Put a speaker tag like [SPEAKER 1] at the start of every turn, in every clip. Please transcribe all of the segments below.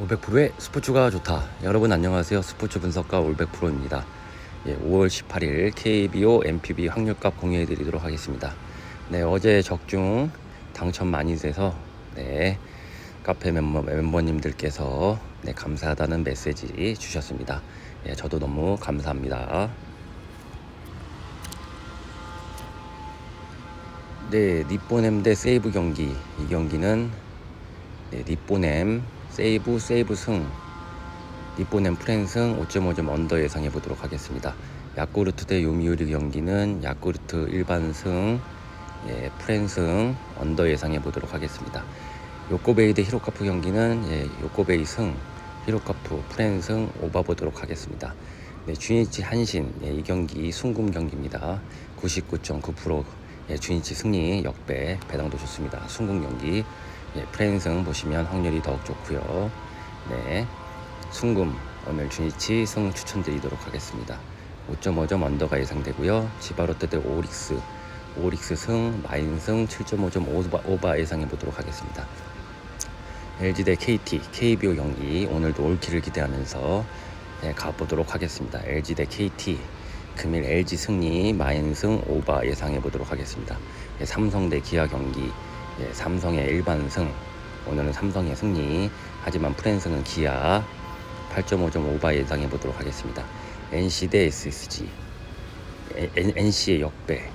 [SPEAKER 1] 500%의 스포츠가 좋다. 여러분 안녕하세요. 스포츠 분석가 올백프로입니다. 예, 5월 18일 KBO MPB 확률값 공유해 드리도록 하겠습니다. 네, 어제 적중 당첨 많이 돼서 네, 카페 멤버, 멤버님들께서 네, 감사하다는 메시지 주셨습니다. 예, 저도 너무 감사합니다. 네, 니뽀넴 대 세이브 경기. 이 경기는 네, 니뽀넴 세이브 세이브 승 니뽀넴 프랜승 5.5점 언더 예상해 보도록 하겠습니다. 야쿠르트 대 요미우리 경기는 야쿠르트 일반 승 예, 프랜승 언더 예상해 보도록 하겠습니다. 요코베이 대 히로카프 경기는 예, 요코베이 승 히로카프 프랜승 오바 보도록 하겠습니다. 네, 주니치 한신 예, 이 경기 순금 경기입니다. 99.9% 예, 주니치 승리 역배 배당도 좋습니다. 순금 경기 예, 프랜승 보시면 확률이 더욱 좋고요. 네, 순금 오늘 주니치 승 추천드리도록 하겠습니다. 5.5점 언더가 예상되고요. 지바로트 대 오릭스 오릭스 승 마인 승 7.5점 오바, 오바 예상해 보도록 하겠습니다. LG 대 KT KBO 경기 오늘도 올킬을 기대하면서 네, 가보도록 하겠습니다. LG 대 KT 금일 LG 승리 마인 승 오바 예상해 보도록 하겠습니다. 예, 삼성 대 기아 경기 예, 삼성의 일반 승. 오늘은 삼성의 승리. 하지만 프랜승은 기아. 8.5점 오바 예상해 보도록 하겠습니다. NC 대 SSG NC의 역배.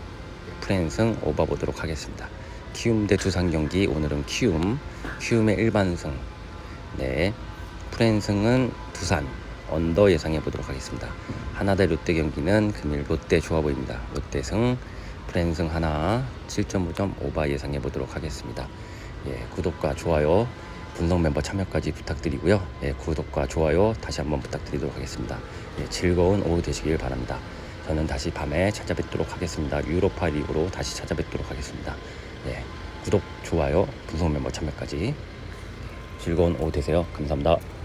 [SPEAKER 1] 프랜승 오바 보도록 하겠습니다. 키움 대 두산 경기. 오늘은 키움. 키움의 일반승. 네 프랜승은 두산. 언더 예상해 보도록 하겠습니다. 하나 대 롯데 경기는 금일 롯데 좋아 보입니다. 롯데승 프랜승 하나 7.5점 오바 예상해 보도록 하겠습니다. 예, 구독과 좋아요 분석 멤버 참여까지 부탁드리고요. 예, 구독과 좋아요 다시 한번 부탁드리도록 하겠습니다. 예, 즐거운 오후 되시길 바랍니다. 저는 다시 밤에 찾아뵙도록 하겠습니다. 유로파 리그로 다시 찾아뵙도록 하겠습니다. 예, 구독, 좋아요, 분석 멤버 참여까지 즐거운 오후 되세요. 감사합니다.